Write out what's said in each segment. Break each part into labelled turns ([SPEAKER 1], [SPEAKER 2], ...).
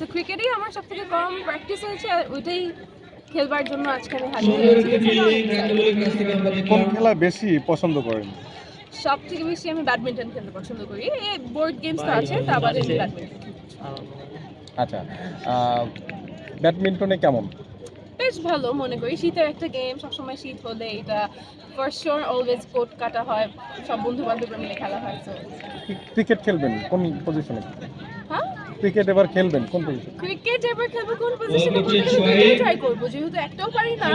[SPEAKER 1] তো ক্রিকেটেই আমার সব থেকে কম প্র্যাকটিস হয়েছে আর ওইটাই খেলবার জন্য আজকে আমি হাজির
[SPEAKER 2] কোন খেলা বেশি পছন্দ করেন?
[SPEAKER 1] সব থেকে বেশি আমি ব্যাডমিন্টন খেলতে পছন্দ করি। এই বোর্ড গেমস তো আছে তা বাদে আমি ব্যাডমিন্টন।
[SPEAKER 2] আচ্ছা ব্যাডমিন্টনে কেমন?
[SPEAKER 1] বেশ ভালো মনে করি। শীতের একটা গেম সবসময় শীত হলে এটা ফার্স্ট শোর অলওয়েজ কোট কাটা হয়। সব বন্ধু বান্ধবরা মিলে খেলা হয় তো
[SPEAKER 2] ক্রিকেট খেলবেন? কোন পজিশনে ক্রিকেট এবার খেলবেন কোন পজিশনে
[SPEAKER 1] ক্রিকেট এবার খেলব কোন পজিশনে ট্রাই করব যেহেতু একটাও পারি না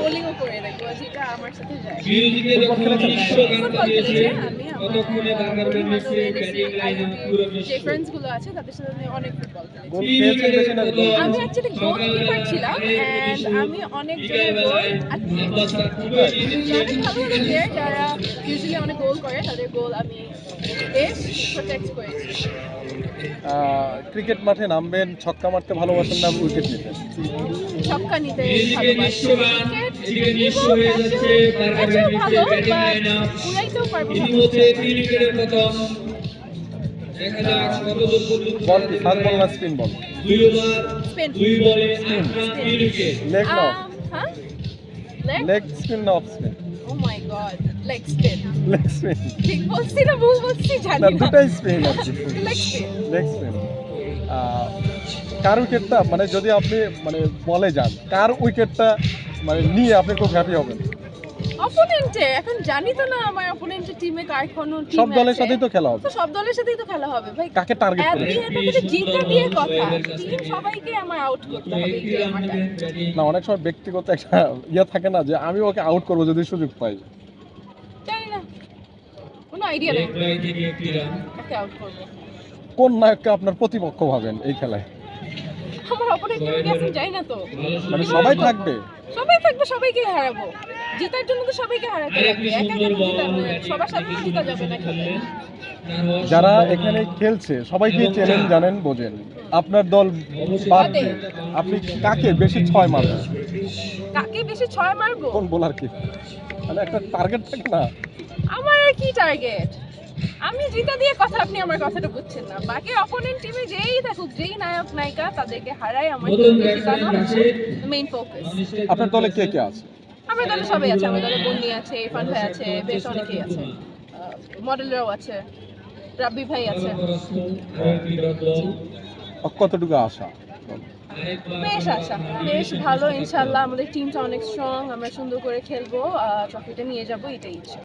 [SPEAKER 1] বোলিংও করে দেখব যেটা আমার সাথে যায়। ফুটবল খেলেছি আমি আমার যে ফ্রেন্ডসগুলো আছে তাদের সাথে আমি অনেক ফুটবল খেলেছি। আমি অ্যাকচুয়ালি গোলকিপার ছিলাম এন্ড আমি অনেক জনের গোল ভালো যারা অনেক গোল করে তাদের গোল আমি প্রোটেক্ট করেছি।
[SPEAKER 2] ক্রিকেট মাঠে নামবেন ছক্কা মারতে ভালোবাসেন না উইকেট নিতে?
[SPEAKER 1] ছক্কা নিতে।
[SPEAKER 2] বল কি বল না স্পিন বল? লেগ না।
[SPEAKER 1] লেগ
[SPEAKER 2] লেগ স্পিন না off spin.
[SPEAKER 1] Oh my god leg spin
[SPEAKER 2] leg spin
[SPEAKER 1] ঠিক বলছি না ভুল বলছি জানি
[SPEAKER 2] না দুটাই স্পিন আছে।
[SPEAKER 1] লেগ স্পেন
[SPEAKER 2] লেগ স্পিন কার উইকেটটা মানে যদি আপনি মানে বলে যান কার উইকেটটা মানে নিয়ে আপনি খুব হ্যাপি হবেন?
[SPEAKER 1] অপোনেন্টে এখন জানি তো না আমার অপোনেন্টের টিমে কার কোন টিম
[SPEAKER 2] সব দলের সাথেই তো খেলা হবে।
[SPEAKER 1] সব দলের সাথেই তো খেলা হবে ভাই।
[SPEAKER 2] কাকে টার্গেট করে
[SPEAKER 1] day, জিতটা দিয়ে কথা। টিম সবাইকে আমার আউট করতে হবে।
[SPEAKER 2] না অনেক সময় ব্যক্তিগত একটা ইয়ে থাকে না যে আমি ওকে আউট করব যদি সুযোগ পাই।
[SPEAKER 1] কোনো আইডিয়া নেই। কাকে আউট করব।
[SPEAKER 2] কোন নায়ককে আপনার প্রতিপক্ষ ভাবেন এই খেলায়?
[SPEAKER 1] আমার অপোনেন্ট টিমে গেছে যাই না তো।
[SPEAKER 2] মানে সবাই থাকবে।
[SPEAKER 1] সবাই থাকবে সবাইকে হারাবো। জেতার জন্য তো সবাইকে হারাতে লাগবে একা কেন জেতাবো? সবার সাথে তো জেতা যাবে না খেলে
[SPEAKER 2] যারা এখানে খেলছে সবাইকে চেনেন জানেন বোঝেন। আপনার দল বাদ দিয়ে আপনি কাকে বেশি ছয় মারবেন?
[SPEAKER 1] কাকে বেশি ছয় মারবো?
[SPEAKER 2] কোন বোলার কি? মানে একটা টার্গেট থাকে না।
[SPEAKER 1] আমার আর কি টার্গেট আমি জিতা দিয়ে কথা আপনি আমার কথাটা বুঝছেন না। বাকি অপোনেন্ট টিমে যেই থাকুক যেই নায়ক নায়িকা তাদেরকে হারাই আমার মেইন ফোকাস
[SPEAKER 2] আপনার দলে কে কে আছে?
[SPEAKER 1] আমার দলে সবাই আছে। আমার দলে বন্নি আছে ইরফান ভাই আছে বেশ অনেকেই আছে। মডেলরাও আছে রাব্বি ভাই আছে।
[SPEAKER 2] কতটুকু আশা?
[SPEAKER 1] বেশ আচ্ছা। বেশ ভালো ইনশাল্লাহ আমাদের টিমটা অনেক স্ট্রং আমরা সুন্দর করে খেলব ট্রফিটা নিয়ে যাব, এটাই ইচ্ছা।